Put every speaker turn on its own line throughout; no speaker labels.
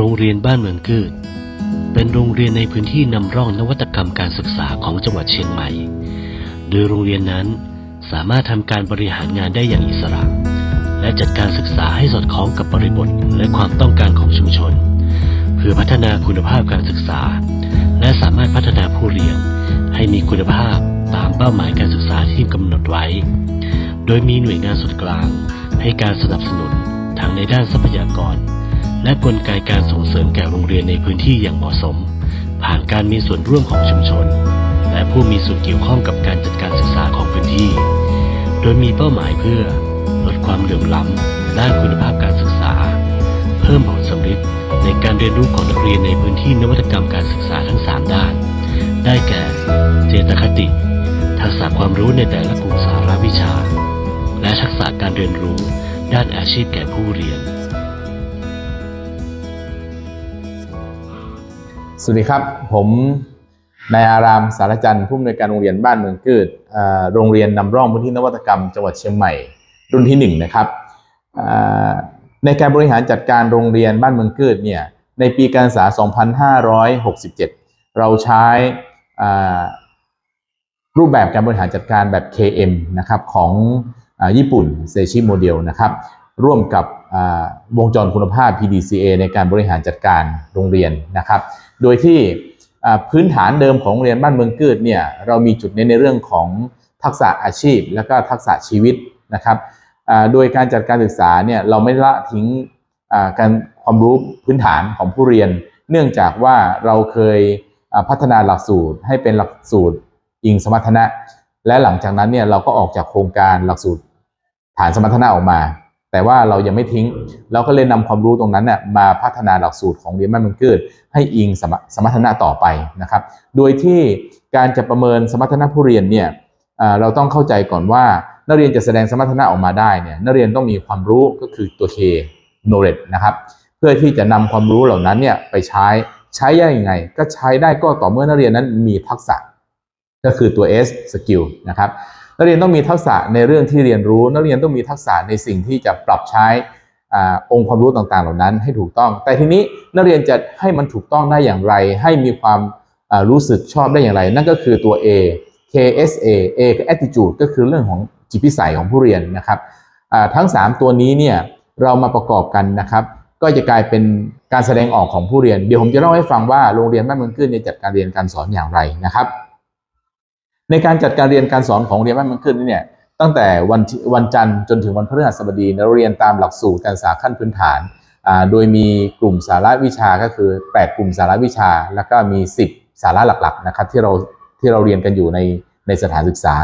โรงเรียนบ้านเมืองกืดเป็นโรงเรียนในพื้นที่นำร่องนวัตกรรมการศึกษาของจังหวัดเชียงใหม่ โดยโรงเรียนนั้นสามารถทำการบริหารงานได้อย่างอิสระ และจัดการศึกษาให้สอดคล้องกับบริบทและความต้องการของชุมชน เพื่อพัฒนาคุณภาพการศึกษา และสามารถพัฒนาผู้เรียน ให้มีคุณภาพตามเป้าหมายการศึกษาที่กำหนดไว้ โดยมีหน่วยงานส่วนกลาง ให้การสนับสนุนทั้งในด้านทรัพยากร และกลไกการส่งเสริมแก่โรงเรียนในพื้นที่อย่างเหมาะสม ผ่านการมีส่วนร่วมของชุมชน และผู้มีส่วนเกี่ยวข้องกับการจัดการศึกษาของพื้นที่ โดยมีเป้าหมายเพื่อ ลดความเหลื่อมล้ำด้านคุณภาพการศึกษา เพิ่มผลสำฤทธิ์ในการเรียนรู้ของนักเรียนในพื้นที่นวัตกรรมการศึกษาทั้ง 3 ด้าน ได้แก่ เจตคติ ทักษะความรู้ในแต่ละกลุ่มสาระวิชา และทักษะการเรียนรู้ด้านอาชีพแก่ผู้เรียน
วัสดีครับ ผมนายอารามสารจันทร์ผู้อำนวยการโรงเรียนบ้านเมืองกืดเอ่อโรงเรียนนำร่องพื้นที่นวัตกรรมจังหวัดเชียงใหม่รุ่นที่หนึ่งนะครับในการบริหารจัดการโรงเรียนบ้านเมืองกืดเนี่ยในปีการศึกษา 2567 เราใช้รูปแบบการบริหารจัดการแบบ KM นะครับของอญี่ปุ่นเซชิโมเดลนะครับร่วมกับ วงจรคุณภาพ PDCA ในการบริหารจัดการโรงเรียนนะครับ โดยที่พื้นฐานเดิมของโรงเรียนบ้านเมืองกืดเนี่ยเรามีจุดเน้นในเรื่องของทักษะอาชีพ และก็ทักษะชีวิตนะครับโดยการจัดการศึกษาเนี่ยเราไม่ละทิ้งการความรู้พื้นฐานของผู้เรียน เนื่องจากว่าเราเคยพัฒนาหลักสูตรให้เป็นหลักสูตรอิงสมรรถนะ และหลังจากนั้นเนี่ยเราก็ออกจากโครงการหลักสูตรฐานสมรรถนะออกมา แต่ว่าเรายังไม่ทิ้ง เราก็เลยนำความรู้ตรงนั้นน่ะมาพัฒนาหลักสูตรของเรียนบ้านเมืองเกิด ให้อิงสมสมรรถนะต่อไปนะครับ โดยที่การจะประเมินสมรรถนะผู้เรียนเนี่ยเราต้องเข้าใจก่อนว่านักเรียนจะแสดงสมรรถนะออกมาได้เนี่ยนักเรียนต้องมีความรู้ก็คือตัว K knowledge นะครับ เพื่อที่จะนำความรู้เหล่านั้นเนี่ยไปใช้ใช้ได้ยังไง ก็ใช้ได้ก็ต่อเมื่อนักเรียนนั้นมีทักษะ ก็คือตัว S skill นะครับ นักเรียนต้องมีทักษะในเรื่องที่เรียนรู้ นักเรียนต้องมีทักษะในสิ่งที่จะปรับใช้อองค์ความรู้ต่างๆ เหล่านั้นให้ถูกต้อง แต่ทีนี้นักเรียนจะให้มันถูกต้องได้อย่างไร ให้มีความรู้สึกชอบได้อย่างไร นั่นก็คือตัว A KSA A คือ attitude ก็คือเรื่องของจิตพิสัยของผู้เรียนนะครับทั้ง 3 ตัวนี้เนี่ยเรามาประกอบกันนะครับ ก็จะกลายเป็นการแสดงออกของผู้เรียน เดี๋ยวผมจะเล่าให้ฟังว่าโรงเรียนบ้านเมืองขึ้นจัดการเรียนการสอนอย่างไรนะครับ ในการจัดการเรียนการสอนของโรงเรียนบ้านเมืองขึ้นนี่เนี่ยตั้งแต่วันวันจันทร์จนถึงวันพฤหัสบดีเราเรียนตามหลักสูตรการศึกษาขั้นพื้นฐานอ่าโดยมีกลุ่มสาระวิชาก็คือ 8 กลุ่มสาระวิชา แล้วก็มี 10 สาระหลักๆนะครับที่เราที่เราเรียนกันอยู่ในในสถานศึกษา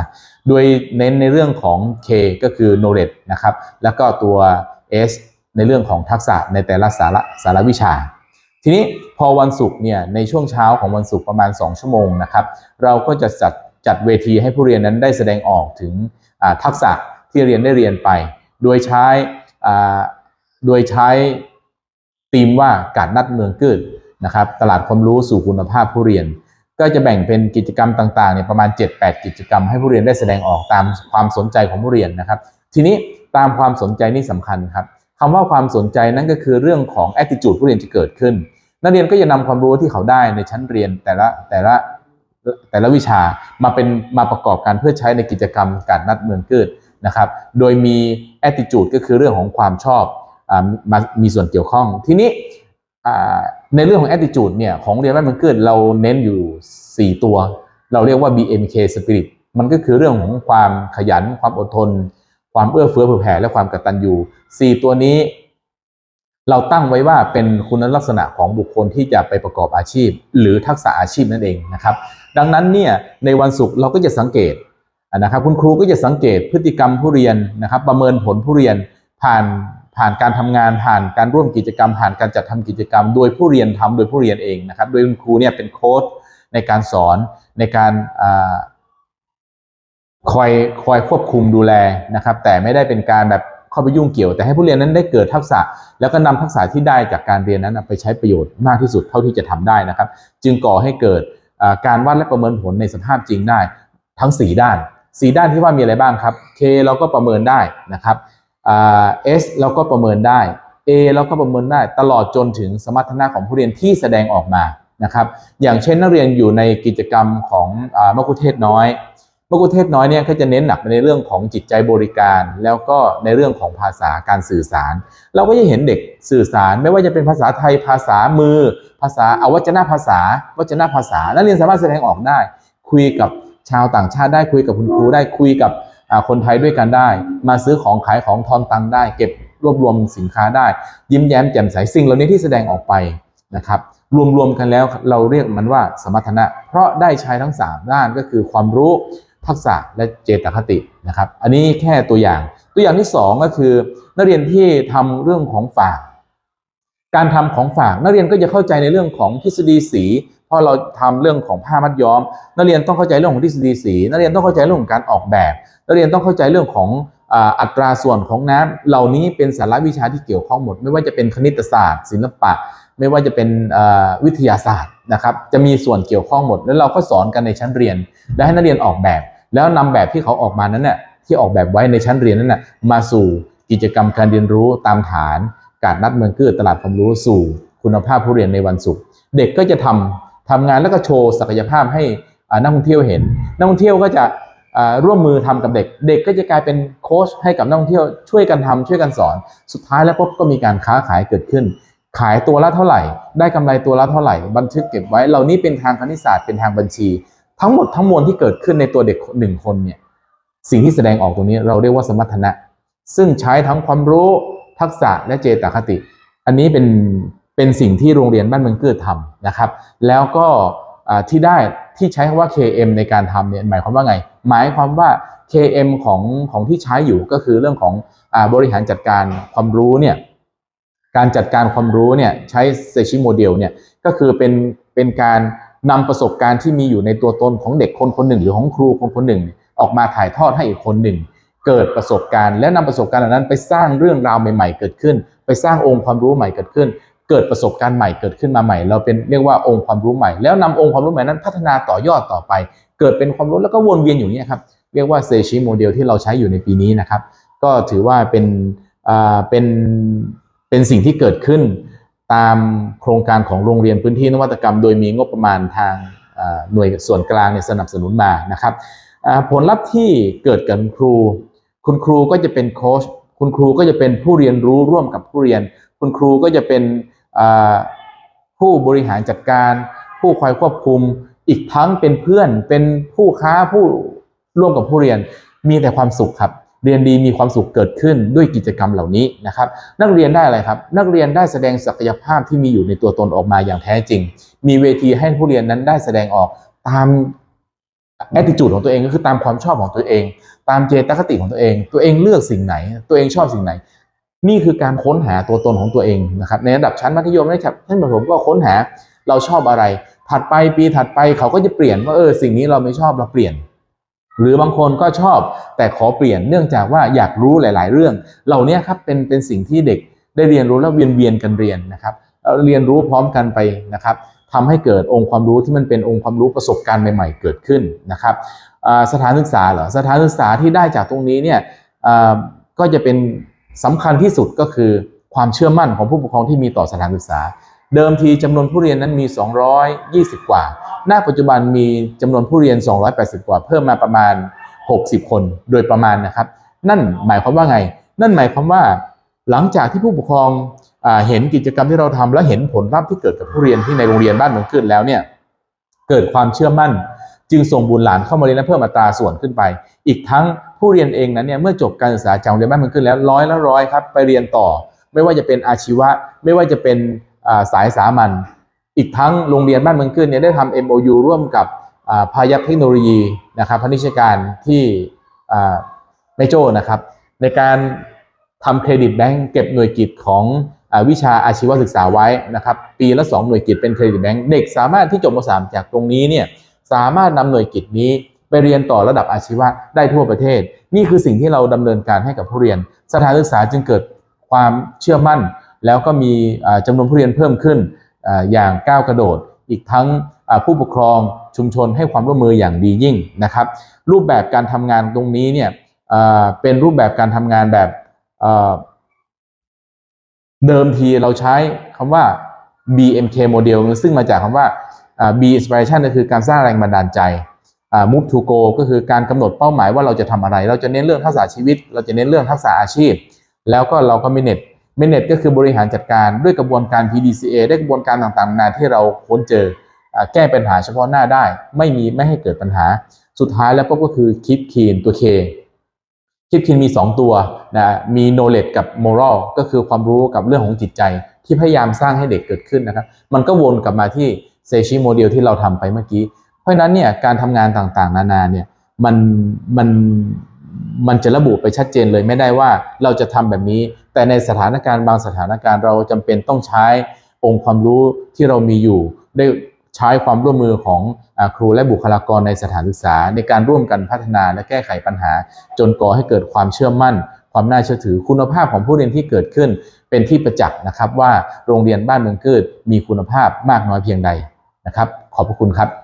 โดยเน้นในเรื่องของ K ก็คือ knowledge นะครับแล้วก็ตัว S ในเรื่องของทักษะในแต่ละสาระสาระวิชา ทีนี้พอวันศุกร์เนี่ยในช่วงเช้าของวันศุกร์ประมาณ 2 ชั่วโมงนะครับเราก็จะจัด จัดเวทีให้ผู้เรียนนั้นได้แสดงออกถึงทักษะที่เรียนได้เรียนไป โดยใช้โดยใช้ธีมว่าการนัดเมืองเกิดนะครับตลาดความรู้สู่คุณภาพผู้เรียน ก็จะแบ่งเป็นกิจกรรมต่างๆเนี่ยประมาณ 7-8 กิจกรรมให้ผู้เรียนได้แสดงออกตามความสนใจของผู้เรียนนะครับ ทีนี้ตามความสนใจนี่สำคัญครับคำว่าความสนใจนั่นก็คือเรื่องของ attitude ผู้เรียนจะเกิดขึ้น นักเรียนก็จะนำความรู้ที่เขาได้ในชั้นเรียนแต่ละแต่ละ แต่ละวิชามาเป็นมาประกอบกันเพื่อใช้ในกิจกรรมการนัดเมืองเกิดนะครับ โดยมี attitude ก็คือเรื่องของความชอบอมามีส่วนเกี่ยวข้อง ทีนี้ในเรื่องของ attitude เนี่ยของเรียนบ้านเมืองเกิดเราเน้นอยู่ 4 ตัว เราเรียกว่า BMK spirit มันก็คือเรื่องของความขยัน ความอดทน ความเอื้อเฟื้อเผื่อแผ่และความกตัญญูสี่ตัวนี้ เราตั้งไว้ว่าเป็นคุณลักษณะของบุคคลที่จะไปประกอบอาชีพ หรือทักษะอาชีพนั่นเองนะครับ ดังนั้นเนี่ยในวันศุกร์เราก็จะสังเกตนะครับคุณครูก็จะสังเกตพฤติกรรมผู้เรียนนะครับ ประเมินผลผู้เรียนผ่านผ่านการทำงานผ่านการร่วมกิจกรรม ผ่านการจัดทำกิจกรรม โดยผู้เรียนทำโดยผู้เรียนเองนะครับ โดยคุณครูเนี่ยเป็นโค้ชในการสอนในการอคอยคอยควบคุมดูแลนะครับ แต่ไม่ได้เป็นการแบบเข้าไปยุ่งเกี่ยว แต่ให้ผู้เรียนนั้นได้เกิดทักษะ แล้วก็นำทักษะที่ได้จากการเรียนนั้นไปใช้ประโยชน์มากที่สุดเท่าที่จะทำได้นะครับ จึงก่อให้เกิด การวัดและประเมินผลในสภาพจริงได้ ทั้ง 4 ด้าน 4 ด้านที่ว่ามีอะไรบ้างครับ K เราก็ประเมินได้นะครับอ่า S เราก็ประเมินได้ A เราก็ประเมินได้ตลอดจนถึงสมรรถนะของผู้เรียนที่แสดงออกมานะครับอย่างเช่นนักเรียนอยู่ในกิจกรรมของอมะกุเทศน้อย มะกุเทศน้อยเนี่ยก็จะเน้นหนักไปในเรื่องของจิตใจบริการ แล้วก็ในเรื่องของภาษาการสื่อสาร เราก็จะเห็นเด็กสื่อสาร ไม่ว่าจะเป็นภาษาไทยภาษามือ ภาษาอวัจนภาษาวัจนภาษา นักเรียนสามารถแสดงออกได้ คุยกับชาวต่างชาติได้คุยกับคุณครูได้คุยกับคนไทยด้วยกันได้ มาซื้อของขายของทอนตังได้ เก็บรวบรวมสินค้าได้ ยิ้มแย้มแจ่มใสสิ่งเหล่านี้ที่แสดงออกไปนะครับรวมๆกันแล้วเราเรียกมันว่าสมรรถนะ เพราะได้ใช้ทั้ง 3 ด้านก็คือความรู้ ทักษะและเจตคตินะครับ อันนี้แค่ตัวอย่าง ตัวอย่างที่ 2 ก็คือ นักเรียนที่ทำเรื่องของฝาก การทำของฝากนักเรียนก็จะเข้าใจในเรื่องของทฤษฎีสีเพราะเราทำเรื่องของผ้ามัดย้อม นักเรียนต้องเข้าใจเรื่องของทฤษฎีสี นักเรียนต้องเข้าใจเรื่องของการออกแบบ นักเรียนต้องเข้าใจเรื่องของอัตราส่วนของน้ำเหล่านี้เป็นสาระวิชาที่เกี่ยวข้องหมด ไม่ว่าจะเป็นคณิตศาสตร์ ศิลปะ ไม่ว่าจะเป็นวิทยาศาสตร์นะครับ จะมีส่วนเกี่ยวข้องหมด แล้วเราก็สอนกันในชั้นเรียน และให้นักเรียนออกแบบ แล้วนำแบบที่เขาออกมานั้นน่ะที่ออกแบบไว้ในชั้นเรียนนั้นน่ะมาสู่กิจกรรมการเรียนรู้ตามฐาน การนัดเมืองกือตลาดความรู้สู่คุณภาพผู้เรียนในวันศุกร์เด็กก็จะทำทำงานแล้วก็โชว์ศักยภาพให้นักท่องเที่ยวเห็น นักท่องเที่ยวก็จะร่วมมือทำกับเด็ก เด็กก็จะกลายเป็นโค้ชให้กับนักท่องเที่ยวช่วยกันทำช่วยกันสอน สุดท้ายแล้วปุ๊บก็มีการค้าขายเกิดขึ้น ขายตัวละเท่าไหร่ ได้กำไรตัวละเท่าไหร่ บันทึกเก็บไว้ เหล่านี้เป็นทางคณิตศาสตร์เป็นทางบัญชี ทั้งหมดทั้งมวลที่เกิดขึ้นในตัวเด็กหนึ่งคนเนี่ยสิ่งที่แสดงออกตรงนี้เราเรียกว่าสมรรถนะ ซึ่งใช้ทั้งความรู้ทักษะและเจตคติ อันนี้เป็นเป็นสิ่งที่โรงเรียนบ้านเมืองเกื้อทำนะครับ แล้วก็ที่ได้ที่ใช้คำว่า KM ในการทำเนี่ยหมายความว่าไง หมายความว่า KM ของของที่ใช้อยู่ก็คือเรื่องของอบริหารจัดการความรู้เนี่ยการจัดการความรู้เนี่ยใช้เซชิโมเดลเนี่ยก็คือเป็นเป็นการ นำประสบการณ์ที่มีอยู่ในตัวตนของเด็กคนคนหนึ่ง หรือของครูคนคนหนึ่ง ออกมาถ่ายทอดให้อีกคนหนึ่ง เกิดประสบการณ์ และนำประสบการณ์เหล่านั้น ไปสร้างเรื่องราวใหม่ ๆ เกิดขึ้น ไปสร้างองค์ความรู้ใหม่เกิดขึ้น เกิดประสบการณ์ใหม่เกิดขึ้นมาใหม่ เราเป็นเรียกว่าองค์ความรู้ใหม่ แล้วนำองค์ความรู้ใหม่นั้นพัฒนาต่อยอดต่อไป เกิดเป็นความรู้แล้วก็วนเวียนอยู่เนี่ยครับเรียกว่าเซชิโมเดลที่เราใช้อยู่ในปีนี้นะครับ ก็ถือว่าเป็นอ่าเป็นเป็นสิ่งที่เกิดขึ้น ตามโครงการของโรงเรียนพื้นที่นวัตกรรม โดยมีงบประมาณทางหน่วยส่วนกลางนสนับสนุนมานะครับผลลัพธ์ที่เกิดกับครู คุณครูก็จะเป็นโค้ชคุณครูก็จะเป็นผู้เรียนรู้ร่วมกับผู้เรียน คุณครูก็จะเป็นผู้บริหารจัดการ ผู้คอยควบคุม อีกทั้งเป็นเพื่อนเป็นผู้ค้าผู้ร่วมกับผู้เรียนมีแต่ความสุขครับ เรียนดีมีความสุขเกิดขึ้นด้วยกิจกรรมเหล่านี้นะครับ นักเรียนได้อะไรครับ นักเรียนได้แสดงศักยภาพที่มีอยู่ในตัวตนออกมาอย่างแท้จริง มีเวทีให้ผู้เรียนนั้นได้แสดงออกตาม attitude ของตัวเองก็คือตามความชอบของตัวเอง ตามเจตคติของตัวเอง ตัวเองเลือกสิ่งไหน ตัวเองชอบสิ่งไหน นี่คือการค้นหาตัวตนของตัวเองนะครับ ในระดับชั้นมัธยมนะครับท่านประถมก็ค้นหาเราชอบอะไร ถัดไปปีถัดไปเขาก็จะเปลี่ยนว่าเออสิ่งนี้เราไม่ชอบเราเปลี่ยน หรือบางคนก็ชอบแต่ขอเปลี่ยนเนื่องจากว่าอยากรู้หลาย ๆ เรื่อง เหล่านี้ครับเป็นเป็นสิ่งที่เด็กได้เรียนรู้แล้วเวียนเวียนกันเรียนนะครับแล้วเรียนรู้พร้อมกันไปนะครับทำให้เกิดองค์ความรู้ที่มันเป็นองค์ความรู้ประสบการณ์ใหม่ ๆ เกิดขึ้นนะครับสถานศึกษาเหรอสถานศึกษาที่ได้จากตรงนี้เนี่ยก็จะเป็นสำคัญที่สุดก็คือความเชื่อมั่นของผู้ปกครองที่มีต่อสถานศึกษา เดิมทีจำนวนผู้เรียนนั้นมี 220 กว่า ณ ปัจจุบันมีจำนวนผู้เรียน 280 กว่า เพิ่มมาประมาณ 60 คนโดยประมาณนะครับ นั่นหมายความว่าไง นั่นหมายความว่า หลังจากที่ผู้ปกครองอเห็นกิจกรรมที่เราทำและเห็นผลลัพธ์ที่เกิดกับผู้เรียนที่ในโรงเรียนบ้านเมืองขึ้นแล้วเนี่ย เกิดความเชื่อมั่น จึงส่งบุญหลานเข้ามาเรียนและเพิ่มอัตราส่วนขึ้นไป อีกทั้งผู้เรียนเองนั้นเนี่ยเมื่อจบการศึกษาจากโรงเรียนบ้านเมืองขึ้นแล้วร้อยละร้อยครับไปเรียนต่อ ไม่ว่าจะเป็นอาชีวะ ไม่ว่าจะเป็น สายสามัญอีกทั้งโรงเรียนบ้านเมืองขึ้นเนี่ยได้ทำ MOU ร่วมกับพายัพเทคโนโลยีนะครับพาณิชการที่ในโจนะครับ ในการทำเครดิตแบงก์เก็บหน่วยกิจของอวิชาอาชีวศึกษาไว้นะครับปีละ 2 หน่วยกิจเป็นเครดิตแบงก์เด็กสามารถที่จบม .3 จากตรงนี้เนี่ยสามารถนำหน่วยกิจนี้ไปเรียนต่อระดับอาชีวะได้ทั่วประเทศ นี่คือสิ่งที่เราดำเนินการให้กับผู้เรียน สถานศึกษาจึงเกิดความเชื่อมั่น แล้วก็มีอ่าจำนวนผู้เรียนเพิ่มขึ้นอย่างก้าวกระโดด อีกทั้งผู้ปกครองชุมชนให้ความร่วมมืออย่างดียิ่งนะครับ รูปแบบการทำงานตรงนี้เนี่ยเป็นรูปแบบการทำงานแบบเดิมทีเราใช้คำว่า BMK model ซึ่งมาจากคำว่า B inspiration ก็คือการสร้างแรงบันดาลใจ move to go ก็คือการกำหนดเป้าหมายว่าเราจะทำอะไร เราจะเน้นเรื่องทักษะชีวิต เราจะเน้นเรื่องทักษะอาชีพ แล้วก็เราก็ manage manage ก็คือบริหารจัดการด้วยกระบวนการ PDCA ด้วยกระบวนการต่างๆนานาที่เราค้นเจอแก้ปัญหาเฉพาะหน้าได้ ไม่มีไม่ให้เกิดปัญหา สุดท้ายแล้วก็คือ keep clean ตัว K คิดคินมี 2 ตัวนะมี knowledge กับ moral ก็คือความรู้กับเรื่องของจิตใจ ที่พยายามสร้างให้เด็กเกิดขึ้นนะครับมันก็วนกลับมาที่เซชิโมเดลที่เราทำไปเมื่อกี้ เพราะฉะนั้นเนี่ยการทำงานต่างๆ นานาเนี่ยมันมัน มันจะระบุไปชัดเจนเลยไม่ได้ว่าเราจะทำแบบนี้ แต่ในสถานการณ์บางสถานการณ์เราจำเป็นต้องใช้องค์ความรู้ที่เรามีอยู่ ได้ใช้ความร่วมมือของอครูและบุคลากรในสถานศึกษา ในการร่วมกันพัฒนาและแก้ไขปัญหา จนก่อให้เกิดความเชื่อมั่น ความน่าเชื่อถือคุณภาพของผู้เรียนที่เกิดขึ้น เป็นที่ประจักษ์นะครับว่าโรงเรียนบ้านเมืองเกิดมีคุณภาพมากน้อยเพียงใดนะครับ ขอบพระคุณครับ